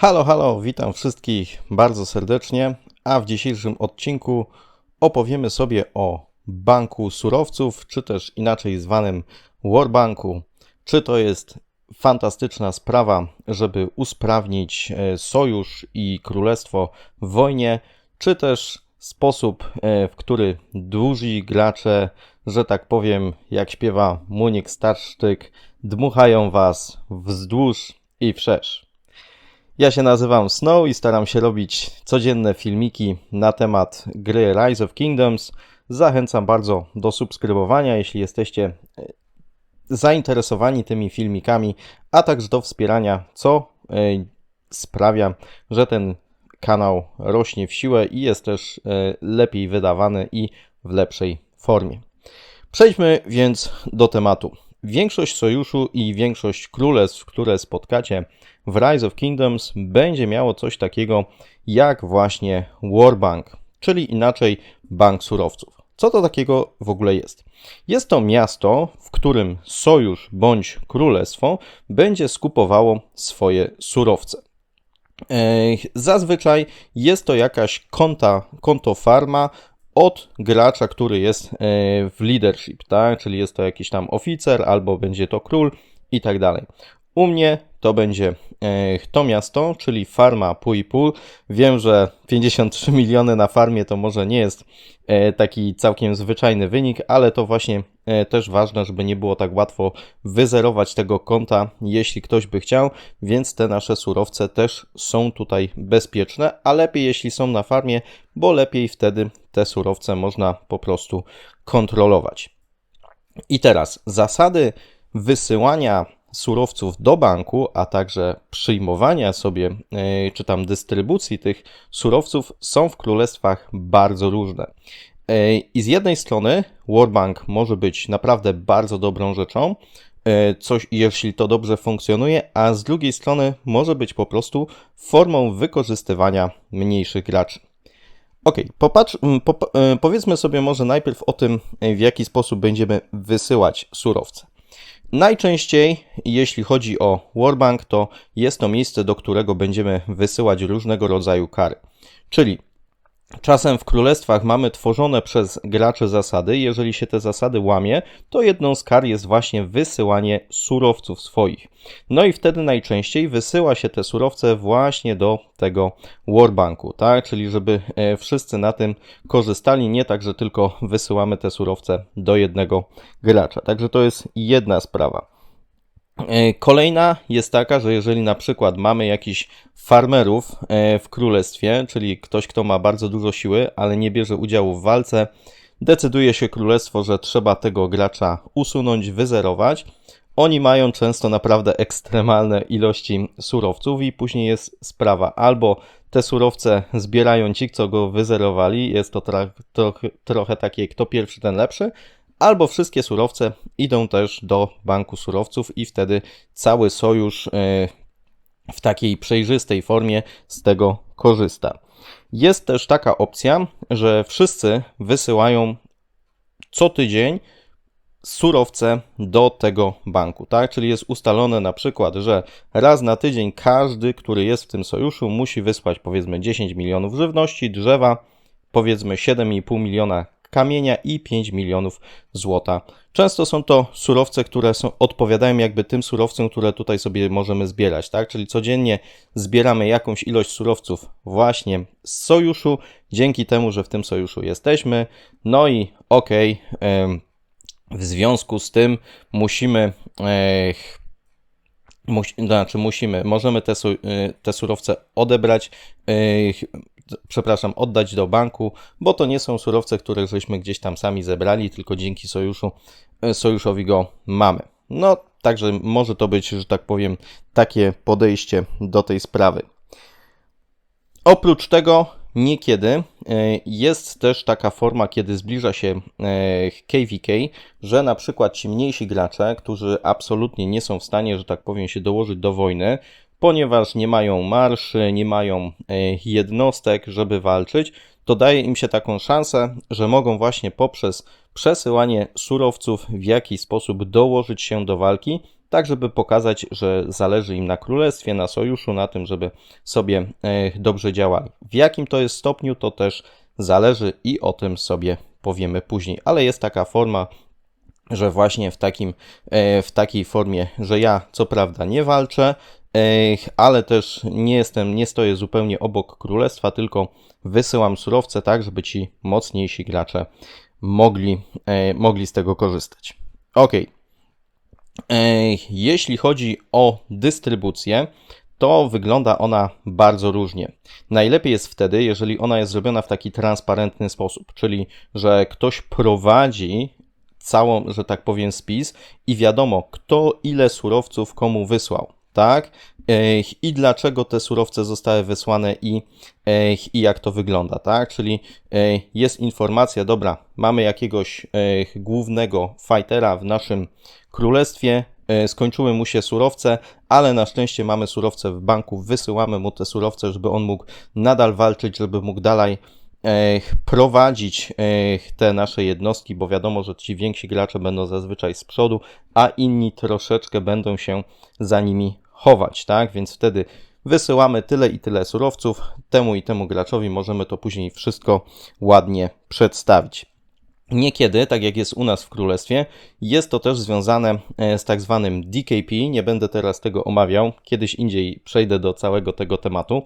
Halo, halo, witam wszystkich bardzo serdecznie, a w dzisiejszym odcinku opowiemy sobie o banku surowców, czy też inaczej zwanym Warbanku. Czy to jest fantastyczna sprawa, żeby usprawnić e, sojusz i królestwo w wojnie, czy też sposób, e, w który duzi gracze, że tak powiem, jak śpiewa Munik Starszczyk, dmuchają was wzdłuż i wszerz. Ja się nazywam Snow i staram się robić codzienne filmiki na temat gry Rise of Kingdoms. Zachęcam bardzo do subskrybowania, jeśli jesteście e, zainteresowani tymi filmikami, a także do wspierania, co e, sprawia, że ten kanał rośnie w siłę i jest też e, lepiej wydawany i w lepszej formie. Przejdźmy więc do tematu. Większość sojuszu i większość królestw, które spotkacie w Rise of Kingdoms, będzie miało coś takiego jak właśnie Warbank, czyli inaczej bank surowców. Co to takiego w ogóle jest? Jest to miasto, w którym sojusz bądź królestwo będzie skupowało swoje surowce. Zazwyczaj jest to jakaś konta, konto farma od gracza, który jest e, w leadership, tak? Czyli jest to jakiś tam oficer, albo będzie to król i tak dalej. U mnie to będzie e, to miasto, czyli farma Puipul. Wiem, że 53 miliony na farmie to może nie jest e, taki całkiem zwyczajny wynik, ale to właśnie e, też ważne, żeby nie było tak łatwo wyzerować tego konta, jeśli ktoś by chciał, więc te nasze surowce też są tutaj bezpieczne, a lepiej jeśli są na farmie, bo lepiej wtedy te surowce można po prostu kontrolować. I teraz zasady wysyłania surowców do banku, a także przyjmowania sobie e, czy tam dystrybucji tych surowców są w królestwach bardzo różne. E, I z jednej strony Warbank może być naprawdę bardzo dobrą rzeczą, e, coś, jeśli to dobrze funkcjonuje, a z drugiej strony może być po prostu formą wykorzystywania mniejszych graczy. Ok, popatrz, po, powiedzmy sobie może najpierw o tym, w jaki sposób będziemy wysyłać surowce. Najczęściej, jeśli chodzi o Warbank, to jest to miejsce, do którego będziemy wysyłać różnego rodzaju kary. Czyli Czasem w królestwach mamy tworzone przez graczy zasady. Jeżeli się te zasady łamie, to jedną z kar jest właśnie wysyłanie surowców swoich. No i wtedy najczęściej wysyła się te surowce właśnie do tego warbanku, tak? Czyli żeby e, wszyscy na tym korzystali, nie tak, że tylko wysyłamy te surowce do jednego gracza. Także to jest jedna sprawa. E, kolejna jest taka, że jeżeli na przykład mamy jakichś farmerów e, w królestwie, czyli ktoś, kto ma bardzo dużo siły, ale nie bierze udziału w walce, decyduje się królestwo, że trzeba tego gracza usunąć, wyzerować. Oni mają często naprawdę ekstremalne ilości surowców i później jest sprawa. Albo te surowce zbierają ci, co go wyzerowali, jest to trochę takie kto pierwszy, ten lepszy, albo wszystkie surowce idą też do banku surowców i wtedy cały sojusz e, w takiej przejrzystej formie z tego korzysta. Jest też taka opcja, że wszyscy wysyłają co tydzień surowce do tego banku, tak? Czyli jest ustalone na przykład, że raz na tydzień każdy, który jest w tym sojuszu, musi wysłać powiedzmy 10 milionów żywności, drzewa, powiedzmy 7,5 miliona kamienia i 5 milionów złota. Często są to surowce, które są, odpowiadają jakby tym surowcom, które tutaj sobie możemy zbierać, tak? Czyli codziennie zbieramy jakąś ilość surowców właśnie z sojuszu, dzięki temu, że w tym sojuszu jesteśmy. No i okej, okay, w związku z tym musimy Musi, znaczy musimy, możemy te, te surowce odebrać, przepraszam, oddać do banku, bo to nie są surowce, które żeśmy gdzieś tam sami zebrali, tylko dzięki sojuszu, e, sojuszowi go mamy. No, także może to być, że tak powiem, takie podejście do tej sprawy. Oprócz tego, niekiedy. E, jest też taka forma, kiedy zbliża się KVK, e, że na przykład ci mniejsi gracze, którzy absolutnie nie są w stanie, że tak powiem, się dołożyć do wojny, ponieważ nie mają marszy, nie mają e, jednostek, żeby walczyć, to daje im się taką szansę, że mogą właśnie poprzez przesyłanie surowców w jakiś sposób dołożyć się do walki, tak żeby pokazać, że zależy im na królestwie, na sojuszu, na tym, żeby sobie e, dobrze działali. W jakim to jest stopniu, to też zależy i o tym sobie powiemy później, ale jest taka forma że właśnie w, takim, e, w takiej formie, że ja co prawda nie walczę, e, ale też nie jestem, nie stoję zupełnie obok królestwa, tylko wysyłam surowce tak, żeby ci mocniejsi gracze mogli, mogli z tego korzystać. Ok. Jeśli chodzi o dystrybucję, to wygląda ona bardzo różnie. Najlepiej jest wtedy, jeżeli ona jest zrobiona w taki transparentny sposób, czyli że ktoś prowadzi całą, że tak powiem, spis i wiadomo, kto ile surowców komu wysłał, tak? I dlaczego te surowce zostały wysłane i, i jak to wygląda, tak? Czyli jest informacja, dobra, mamy jakiegoś głównego fightera w naszym królestwie, skończyły mu się surowce, ale na szczęście mamy surowce w banku, wysyłamy mu te surowce, żeby on mógł nadal walczyć, żeby mógł dalej prowadzić te nasze jednostki, bo wiadomo, że ci więksi gracze będą zazwyczaj z przodu, a inni troszeczkę będą się za nimi chować, tak? Więc wtedy wysyłamy tyle i tyle surowców, temu i temu graczowi możemy to później wszystko ładnie przedstawić. Niekiedy, tak jak jest u nas w królestwie, jest to też związane e, z tak zwanym DKP. Nie będę teraz tego omawiał, kiedyś indziej przejdę do całego tego tematu,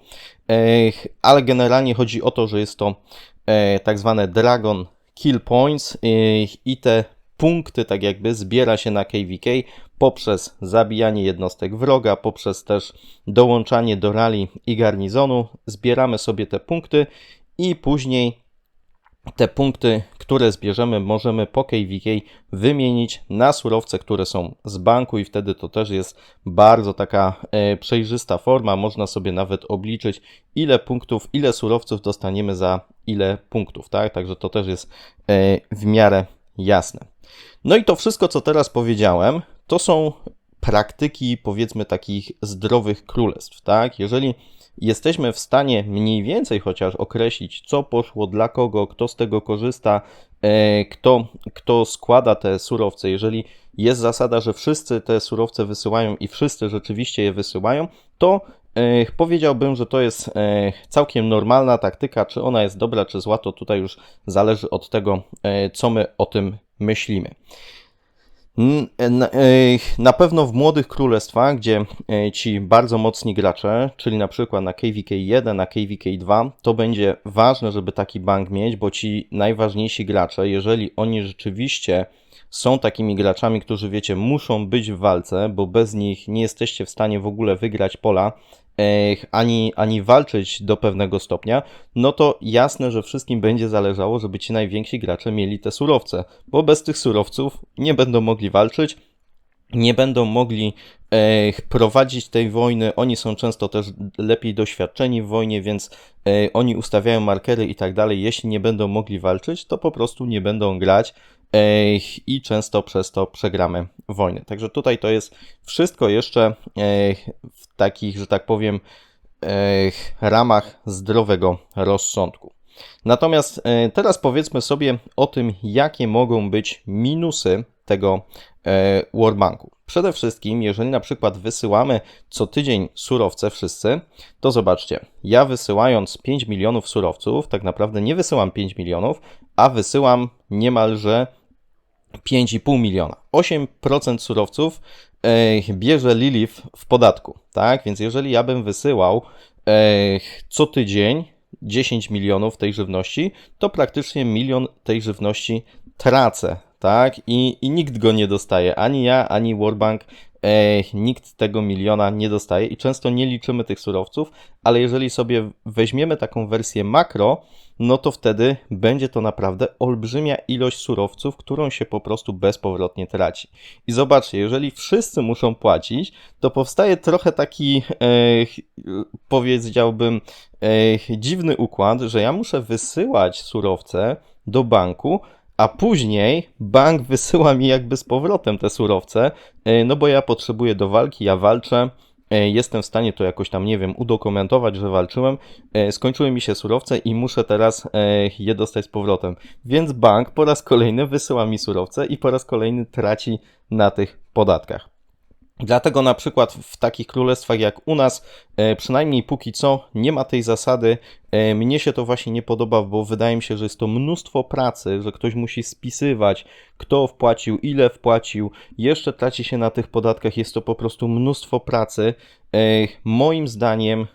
ale generalnie chodzi o to, że jest to e, tak zwane Dragon Kill Points i te punkty tak jakby zbiera się na KVK poprzez zabijanie jednostek wroga, poprzez też dołączanie do rali i garnizonu. Zbieramy sobie te punkty i później te punkty, które zbierzemy, możemy po KVK wymienić na surowce, które są z banku i wtedy to też jest bardzo taka e, przejrzysta forma. Można sobie nawet obliczyć, ile punktów, ile surowców dostaniemy za ile punktów, tak? Także to też jest e, w miarę jasne. No i to wszystko, co teraz powiedziałem, to są praktyki, powiedzmy, takich zdrowych królestw, tak? Jeżeli jesteśmy w stanie mniej więcej chociaż określić, co poszło dla kogo, kto z tego korzysta, e, kto, kto składa te surowce. Jeżeli jest zasada, że wszyscy te surowce wysyłają i wszyscy rzeczywiście je wysyłają, to powiedziałbym, że to jest e, całkiem normalna taktyka. Czy ona jest dobra, czy zła, to tutaj już zależy od tego, co my o tym myślimy. E, na pewno w młodych królestwach, gdzie e, ci bardzo mocni gracze, czyli na przykład na KVK 1, na KVK 2, to będzie ważne, żeby taki bank mieć, bo ci najważniejsi gracze, jeżeli oni rzeczywiście są takimi graczami, którzy wiecie, muszą być w walce, bo bez nich nie jesteście w stanie w ogóle wygrać pola, ani, ani walczyć do pewnego stopnia, no to jasne, że wszystkim będzie zależało, żeby ci najwięksi gracze mieli te surowce, bo bez tych surowców nie będą mogli walczyć, nie będą mogli e, prowadzić tej wojny. Oni są często też lepiej doświadczeni w wojnie, więc e, oni ustawiają markery i tak dalej. Jeśli nie będą mogli walczyć, to po prostu nie będą grać i często przez to przegramy wojnę. Także tutaj to jest wszystko jeszcze w takich, że tak powiem, ramach zdrowego rozsądku. Natomiast e, teraz powiedzmy sobie o tym, jakie mogą być minusy tego e, Warbanku. Przede wszystkim, jeżeli na przykład wysyłamy co tydzień surowce wszyscy, to zobaczcie, ja wysyłając 5 milionów surowców, tak naprawdę nie wysyłam 5 milionów, a wysyłam niemalże 5,5 miliona. 8% surowców e, bierze Lilith w podatku, tak? Więc jeżeli ja bym wysyłał e, co tydzień 10 milionów tej żywności, to praktycznie milion tej żywności tracę, tak? I, i nikt go nie dostaje, ani ja, ani Warbank, nikt tego miliona nie dostaje i często nie liczymy tych surowców, ale jeżeli sobie weźmiemy taką wersję makro, no to wtedy będzie to naprawdę olbrzymia ilość surowców, którą się po prostu bezpowrotnie traci. I zobaczcie, jeżeli wszyscy muszą płacić, to powstaje trochę taki, e, powiedziałbym, dziwny układ, że ja muszę wysyłać surowce do banku, a później bank wysyła mi jakby z powrotem te surowce, e, no bo ja potrzebuję do walki, ja walczę, e, jestem w stanie to jakoś tam, nie wiem, udokumentować, że walczyłem, e, skończyły mi się surowce i muszę teraz je dostać z powrotem. Więc bank po raz kolejny wysyła mi surowce i po raz kolejny traci na tych podatkach. Dlatego na przykład w takich królestwach jak u nas, e, przynajmniej póki co, nie ma tej zasady. E, Mnie się to właśnie nie podoba, bo wydaje mi się, że jest to mnóstwo pracy, że ktoś musi spisywać, kto wpłacił, ile wpłacił, jeszcze traci się na tych podatkach, jest to po prostu mnóstwo pracy, e, moim zdaniem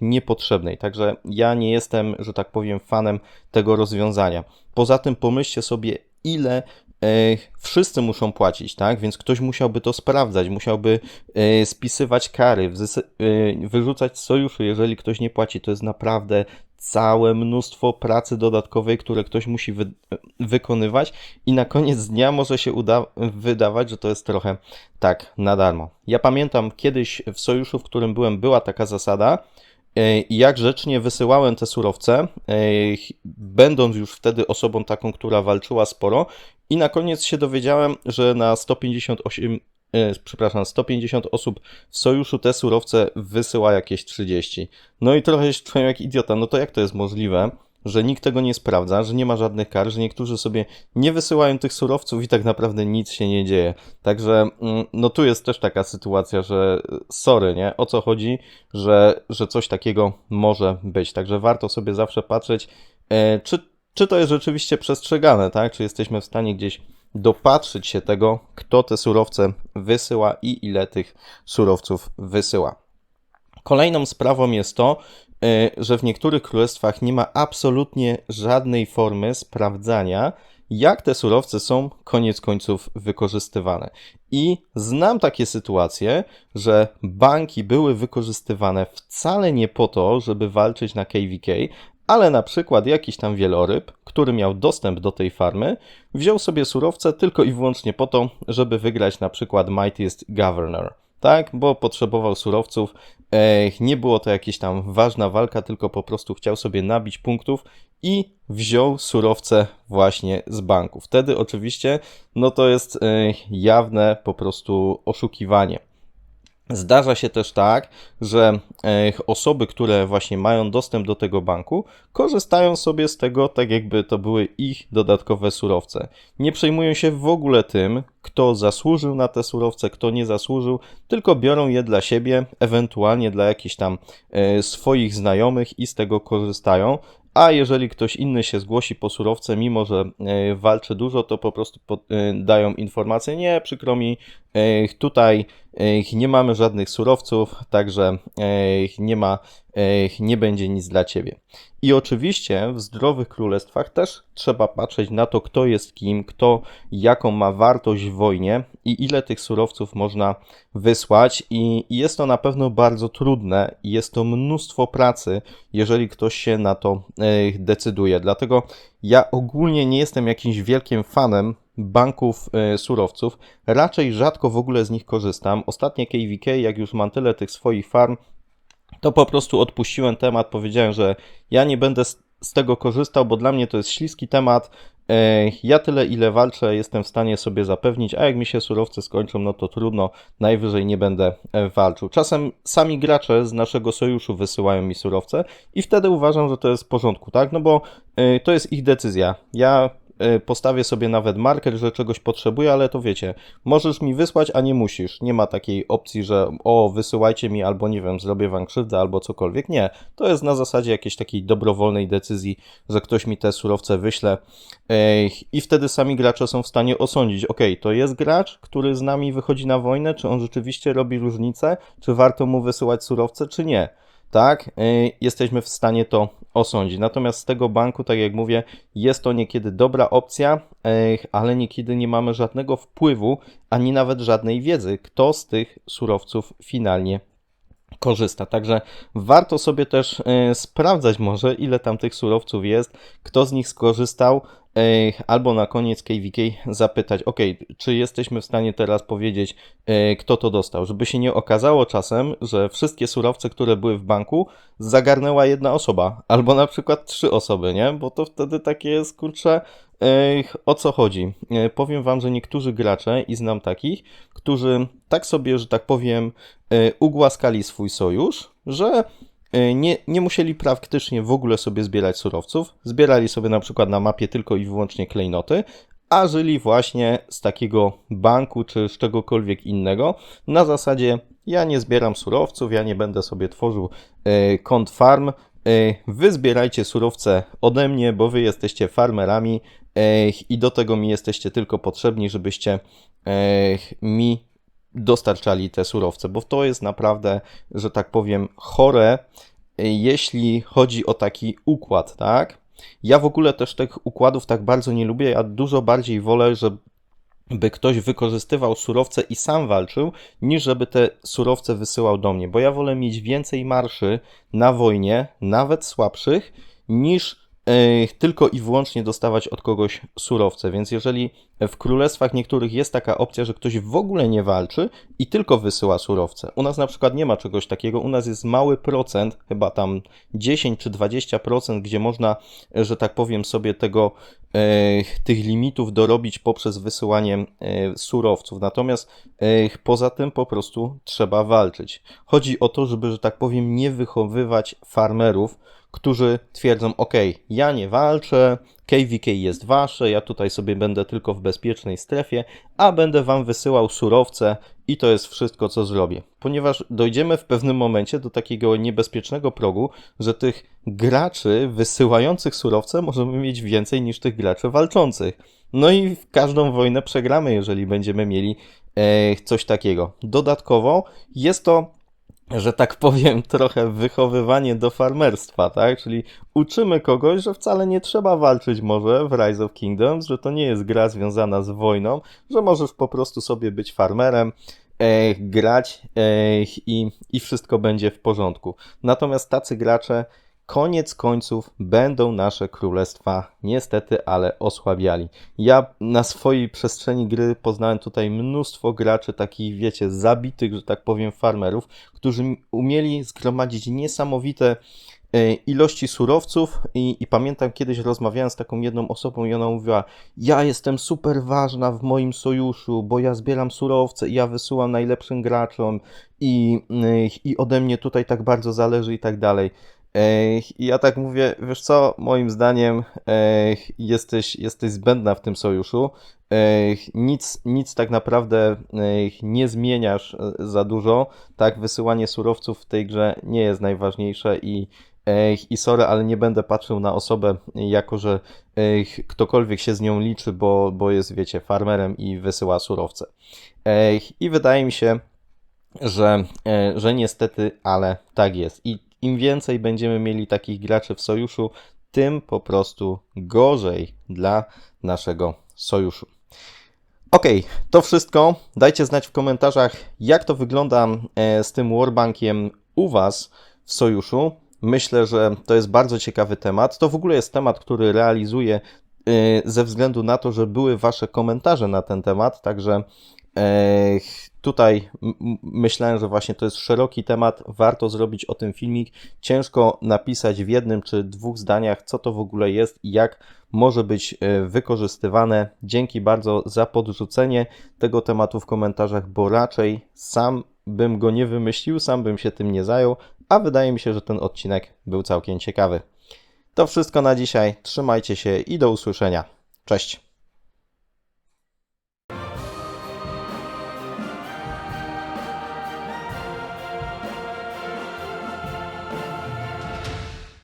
niepotrzebnej. Także ja nie jestem, że tak powiem, fanem tego rozwiązania. Poza tym pomyślcie sobie, ile wszyscy muszą płacić, tak? Więc ktoś musiałby to sprawdzać, musiałby e, spisywać kary, e, wyrzucać z sojuszu, jeżeli ktoś nie płaci. To jest naprawdę całe mnóstwo pracy dodatkowej, które ktoś musi wy- wykonywać i na koniec dnia może się wydawać, że to jest trochę tak na darmo. Ja pamiętam kiedyś w sojuszu, w którym byłem, była taka zasada, e, i jak grzecznie wysyłałem te surowce, e, będąc już wtedy osobą taką, która walczyła sporo, i na koniec się dowiedziałem, że na 158, e, przepraszam, 150 osób w sojuszu te surowce wysyła jakieś 30. No i trochę się czułem jak idiota. No to jak to jest możliwe, że nikt tego nie sprawdza, że nie ma żadnych kar, że niektórzy sobie nie wysyłają tych surowców i tak naprawdę nic się nie dzieje. Także mm, no tu jest też taka sytuacja, że sorry, nie? O co chodzi, że, że coś takiego może być. Także warto sobie zawsze patrzeć, e, czy, czy to jest rzeczywiście przestrzegane, tak? Czy jesteśmy w stanie gdzieś dopatrzyć się tego, kto te surowce wysyła i ile tych surowców wysyła. Kolejną sprawą jest to, y, że w niektórych królestwach nie ma absolutnie żadnej formy sprawdzania, jak te surowce są koniec końców wykorzystywane. I znam takie sytuacje, że banki były wykorzystywane wcale nie po to, żeby walczyć na KVK, ale na przykład jakiś tam wieloryb, który miał dostęp do tej farmy, wziął sobie surowce tylko i wyłącznie po to, żeby wygrać na przykład Mightiest Governor tak, bo potrzebował surowców. E, nie było to jakaś tam ważna walka, tylko po prostu chciał sobie nabić punktów i wziął surowce właśnie z banku. Wtedy oczywiście, no to jest e, jawne po prostu oszukiwanie. Zdarza się też tak, że e, osoby, które właśnie mają dostęp do tego banku, korzystają sobie z tego tak, jakby to były ich dodatkowe surowce. Nie przejmują się w ogóle tym, kto zasłużył na te surowce, kto nie zasłużył, tylko biorą je dla siebie, ewentualnie dla jakichś tam e, swoich znajomych i z tego korzystają. A jeżeli ktoś inny się zgłosi po surowce, mimo że e, walczy dużo, to po prostu e, dają informację: Nie, przykro mi, e, tutaj nie mamy żadnych surowców, także nie ma, nie będzie nic dla ciebie. I oczywiście w zdrowych królestwach też trzeba patrzeć na to, kto jest kim, kto jaką ma wartość w wojnie i ile tych surowców można wysłać. I jest to na pewno bardzo trudne jest to mnóstwo pracy, jeżeli ktoś się na to decyduje. Dlatego ja ogólnie nie jestem jakimś wielkim fanem banków e, surowców. Raczej rzadko w ogóle z nich korzystam. Ostatnie KVK, jak już mam tyle tych swoich farm, to po prostu odpuściłem temat, powiedziałem, że ja nie będę z, tego korzystał, bo dla mnie to jest śliski temat. E, Ja tyle, ile walczę, jestem w stanie sobie zapewnić, a jak mi się surowce skończą, no to trudno, najwyżej nie będę e, walczył. Czasem sami gracze z naszego sojuszu wysyłają mi surowce i wtedy uważam, że to jest w porządku, tak? No bo e, to jest ich decyzja. Ja postawię sobie nawet marker, że czegoś potrzebuję, ale to wiecie, możesz mi wysłać, a nie musisz. Nie ma takiej opcji, że o, wysyłajcie mi, albo nie wiem, zrobię wam krzywdę, albo cokolwiek. Nie. To jest na zasadzie jakiejś takiej dobrowolnej decyzji, że ktoś mi te surowce wyśle i wtedy sami gracze są w stanie osądzić, ok, to jest gracz, który z nami wychodzi na wojnę, czy on rzeczywiście robi różnicę, czy warto mu wysyłać surowce, czy nie tak, y, jesteśmy w stanie to osądzić. Natomiast z tego banku, tak jak mówię, jest to niekiedy dobra opcja, y, ale niekiedy nie mamy żadnego wpływu, ani nawet żadnej wiedzy, kto z tych surowców finalnie korzysta. Także warto sobie też y, sprawdzać może, ile tam tych surowców jest, kto z nich skorzystał, albo na koniec KVK zapytać, ok, czy jesteśmy w stanie teraz powiedzieć, kto to dostał, żeby się nie okazało czasem, że wszystkie surowce, które były w banku, zagarnęła jedna osoba, albo na przykład trzy osoby, nie? Bo to wtedy takie jest, kurczę, o co chodzi? Y, Powiem wam, że niektórzy gracze, i znam takich, którzy tak sobie, że tak powiem, y, ugłaskali swój sojusz, że nie, nie musieli praktycznie w ogóle sobie zbierać surowców. Zbierali sobie na przykład na mapie tylko i wyłącznie klejnoty, a żyli właśnie z takiego banku czy z czegokolwiek innego. Na zasadzie ja nie zbieram surowców, ja nie będę sobie tworzył e, kont farm. e, Wy zbierajcie surowce ode mnie, bo wy jesteście farmerami e, i do tego mi jesteście tylko potrzebni, żebyście e, mi dostarczali te surowce, bo to jest naprawdę, że tak powiem, chore, jeśli chodzi o taki układ, tak? Ja w ogóle też tych układów tak bardzo nie lubię. Ja dużo bardziej wolę, żeby ktoś wykorzystywał surowce i sam walczył, niż żeby te surowce wysyłał do mnie, bo ja wolę mieć więcej marszy na wojnie, nawet słabszych, niż tylko i wyłącznie dostawać od kogoś surowce. Więc jeżeli w królestwach niektórych jest taka opcja, że ktoś w ogóle nie walczy i tylko wysyła surowce. U nas na przykład nie ma czegoś takiego. U nas jest mały procent, chyba tam 10 czy 20%, gdzie można, że tak powiem, sobie tego, e, tych limitów dorobić poprzez wysyłanie e, surowców. Natomiast poza tym po prostu trzeba walczyć. Chodzi o to, żeby, że tak powiem, nie wychowywać farmerów, którzy twierdzą: OK, ja nie walczę, KVK jest wasze, ja tutaj sobie będę tylko w bezpiecznej strefie, a będę wam wysyłał surowce i to jest wszystko, co zrobię. Ponieważ dojdziemy w pewnym momencie do takiego niebezpiecznego progu, że tych graczy wysyłających surowce możemy mieć więcej niż tych graczy walczących. No i w każdą wojnę przegramy, jeżeli będziemy mieli e, coś takiego. Dodatkowo jest to że tak powiem, trochę wychowywanie do farmerstwa, tak? Czyli uczymy kogoś, że wcale nie trzeba walczyć może w Rise of Kingdoms, że to nie jest gra związana z wojną, że możesz po prostu sobie być farmerem, e, grać e, i, i wszystko będzie w porządku. Natomiast tacy gracze koniec końców będą nasze królestwa niestety, ale osłabiali. Ja na swojej przestrzeni gry poznałem tutaj mnóstwo graczy, takich wiecie, zabitych, że tak powiem, farmerów, którzy umieli zgromadzić niesamowite e, ilości surowców i, i pamiętam kiedyś rozmawiałem z taką jedną osobą i ona mówiła ja jestem super ważna w moim sojuszu, bo ja zbieram surowce i ja wysyłam najlepszym graczom i, e, i ode mnie tutaj tak bardzo zależy i tak dalej. I ja tak mówię, wiesz co, moim zdaniem jesteś, jesteś zbędna w tym sojuszu. Nic, nic tak naprawdę nie zmieniasz e, za dużo. Tak, wysyłanie surowców w tej grze nie jest najważniejsze i, i sorry, ale nie będę patrzył na osobę jako, że ktokolwiek się z nią liczy, bo, bo jest, wiecie, farmerem i wysyła surowce. I wydaje mi się, że, e, że niestety, ale tak jest. I im więcej będziemy mieli takich graczy w sojuszu, tym po prostu gorzej dla naszego sojuszu. Ok, to wszystko. Dajcie znać w komentarzach, jak to wygląda e, z tym Warbankiem u Was w sojuszu. Myślę, że to jest bardzo ciekawy temat. To w ogóle jest temat, który realizuję e, ze względu na to, że były Wasze komentarze na ten temat, także e, Tutaj myślałem, że właśnie to jest szeroki temat, warto zrobić o tym filmik. Ciężko napisać w jednym czy dwóch zdaniach, co to w ogóle jest i jak może być e, wykorzystywane. Dzięki bardzo za podrzucenie tego tematu w komentarzach, bo raczej sam bym go nie wymyślił, sam bym się tym nie zajął, a wydaje mi się, że ten odcinek był całkiem ciekawy. To wszystko na dzisiaj. Trzymajcie się i do usłyszenia. Cześć.